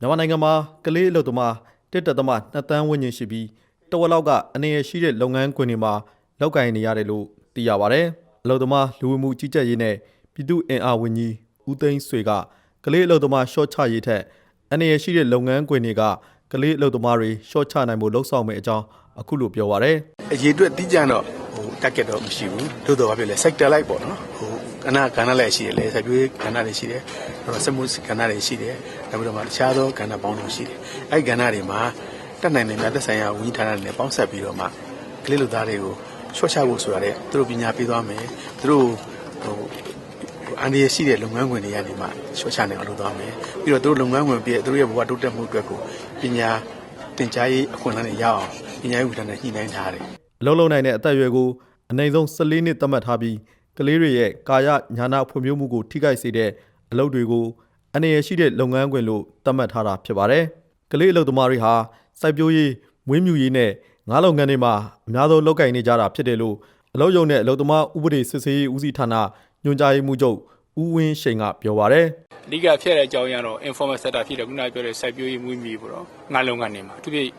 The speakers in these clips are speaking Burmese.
မြန်မာနိုင်ငံမှာကလေးအလုပ်သမားတစ်တက်သမား2တန်းဝန်းကျင်ရှိပြီးတဝက်လောက်ကအအနေရရှိတဲ့လုပ်ငန်းခွင်တွေမှာလောက်ကိုင်နေရတယ်လို့သိရပါဗျ။အလုပ်သမားလူဝင်မှုကြီးကြပ်ရေးနဲ့ပြည်သူ့အင်အားဝန်ကြီးဦးသိန်းဆွေကကလေးအလုပ်သမားရှော့ချရေးထက်အနေရရှိတဲ့လုပ်ငန်းခွင်တွေကကလေးအလုပ်သမားတွေရှော့ချနိုင်ဖို့လှုံ့ဆော်မယ့်အကြောင်းအခုလိုပြောပါဗျ။အရေးအတွက်တိကျတော့ဟို target တော့မရှိဘူးသို့တော်ဘာဖြစ်လဲ sector လိုက်ပေါ့နော်ဟိုကဏ္ဍကဏ္ဍလည်းရှိတယ်လေဆက်ပြွေးကဏ္ဍတွေရှိတယ်တော့စက်မှုကဏ္ဍတွေရှိတယ်နောက်ပြီးတော့မှတခြားသောကဏ္ဍပေါင်းတွေရှိတယ်အဲ့ဒီကဏ္ဍတွေမှာတက်နိုင်တဲ့များသက်ဆိုင်ရာဝန်ကြီးဌာနတွေနဲ့ပေါင်းဆက်ပြီးတော့မှကလေးလူသားတွေကိုချော့ချဖို့ဆိုတာလေသူတို့ပညာပေးသွားမယ်သူတို့ဟိုအန်ဒီရရှိတဲ့လုပ်ငန်းခွင်တွေကနေမှချော့ချနိုင်အောင်လုပ်သွားမယ်ပြီးတော့သူတို့လုပ်ငန်းခွင်ပြည့်သူတို့ရဲ့ဘဝတိုးတက်မှုအတွက်ကိုပညာသင်ကြားရေးအခွင့်အလမ်းတွေရအောင်ပညာရေးဝန်ထမ်းတွေညှိနှိုင်းထားတယ်အလုံးလုံးနိုင်တဲ့အသက်အရွယ်ကို အနည်းဆုံး14နှစ်သတ်မှတ်ထားပြီးကလေးတွေရဲ့ကာယညာနာဖွံ့ဖြိုးမှုကိုထိခိုက်စေတဲ့အလုပ်တွေကိုအနေရရှိတဲ့လုပ်ငန်းခွင်လို့သတ်မှတ်ထားတာဖြစ်ပါတယ်။ကလေးအလုပ်သမားတွေဟာစိုက်ပျိုးရေးမွေးမြူရေးနဲ့ငါးလုပ်ငန်းတွေမှာအများဆုံးလုပ်ကိုင်နေကြတာဖြစ်တယ်လို့အလုပ်ရုံနဲ့အလုပ်သမားဥပဒေစစ်ဆေးရေးဦးစီးဌာနညွှန်ကြားရေးမှူးချုပ်ဦးဝင်းရှိန်ကပြောပါတယ်။အဓိကဖြစ်တဲ့အကြောင်းရင်းကတော့ informal sector ဖြစ်တယ်ခုနကပြောတဲ့စိုက်ပျိုးရေးမွေးမြူရေးပေါ့နော်ငါလုံးကနေမှာအထူးဖြင့်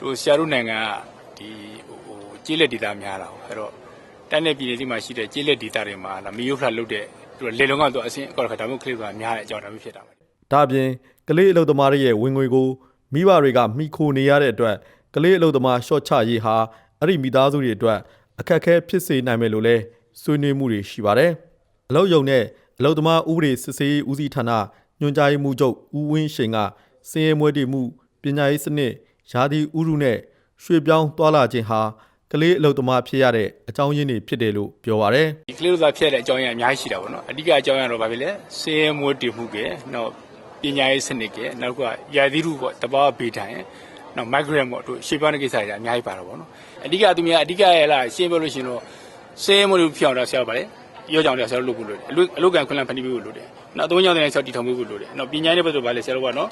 တို့ဆရာတို့နိုင်ငံကဒီဟို ကျေးလက်ဒေသများတာပေါ့အဲ့တော့တိုင်းနယ်ပြည်နယ်ကြီးမှာရှိတဲ့ကျေးလက်ဒေသတွေမှာလာမီယိုဖလာလုတ်တဲ့သူလေလုံးကတော့အဆင့်အော်ခါဒါမျိုးကလေးဆိုတာများတဲ့အကြောင်းဒါမျိုးဖြစ်တာပါဒါအပြင်ကလေးအလုပ်သမားတွေရဲ့ဝင်ငွေကိုမိဘတွေကမိခိုနေရတဲ့အတွက်ကလေးအလုပ်သမားရှော့ချရေးဟာအဲ့ဒီမိသားစုတွေအတွက်အခက်အခဲဖြစ်စေနိုင်မယ်လို့လည်းဆွေးနွေးမှုတွေရှိပါတယ်။အလုပ်ယုံနဲ့အလုပ်သမားဥပဒေစစ်ဆေးရေးဦးစီးဌာနညွှန်ကြားရေးမှူးချုပ်ဦးဝင်းရှိန်ကစည်ရဲမွေးတည်မှုပညာရေးစနစ်ယာတီဥရုနဲ့ရွှေ့ပြောင်းသွားလာခြင်းဟာ ကလေးအလုပ်သမားဖြစ်ရတဲ့အကြောင်းရင်းတွေဖြစ်တယ်လို့ပြောပါရယ်ဒီကလေးတို့သားဖြစ်တဲ့အကြောင်းရင်းအများကြီးရှိတာပေါ့နော်အဓိကအကြောင်းရင်းတော့ဗာဖြစ်လဲစင်းရဲမွေးတည်မှုကဲနောက်ပညာရေးစနစ်ကဲနောက်ကရာသီဥတုပေါ့တဘာဝဘေးထိုင်နောက် migrant ပေါ့တို့ရှေ့ပန်းတဲ့ကိစ္စတွေအများကြီးပါတော့ဗောနော်အဓိကသူများအဓိကရဲ့လားရှင်းပြောလို့ရှိရင်တော့စင်းရဲမွေးလို့ဖြစ်အောင်တော့ဆရာပါလေရောကြောင်တယ်ဆရာတို့လုပ်ဖို့လိုတယ်အလုအလုကန်ခွင့်လန်းဖန်တီးပေးဖို့လိုတယ်နောက်အသုံးကြောင့်တဲ့ဆရာတီထောင်ပေးဖို့လိုတယ်နောက်ပညာရေးနဲ့ပတ်သက်ပါလေဆရာတို့ကနော်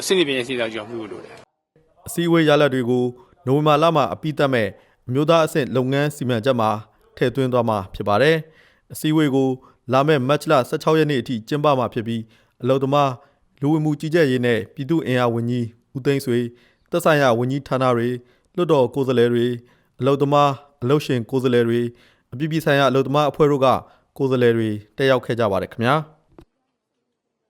အစိမ့်ပညာရေးစတာကြောင့်မှုဖို့လိုတယ်အစည်းအဝေးရလဒ်တွေကိုနိုဝင်ဘာလမှာအပြီးသတ်မဲ့ အမျိုးသားအဆင့်လုပ်ငန်းစီမံချက်မှာထည့်သွင်းသွားမှာဖြစ်ပါတယ်။အစည်းအဝေးကိုလာမယ့်မတ်လ16ရက်နေ့အထိကျင်းပမှာဖြစ်ပြီးအလုံသမားလူဝင်မှုကြီးကြပ်ရေးနဲ့ပြည်သူ့အင်အားဝန်ကြီးဦးသိန်းဆွေသက်ဆိုင်ရာဝန်ကြီးဌာနတွေလွှတ်တော်ကိုယ်စားလှယ်တွေအလုံသမားအလုံရှင်ကိုယ်စားလှယ်တွေအပြည်ပြည်ဆိုင်ရာအလုံသမားအဖွဲ့တို့ကကိုယ်စားလှယ်တွေတက်ရောက်ခဲ့ကြပါတယ်ခင်ဗျာ။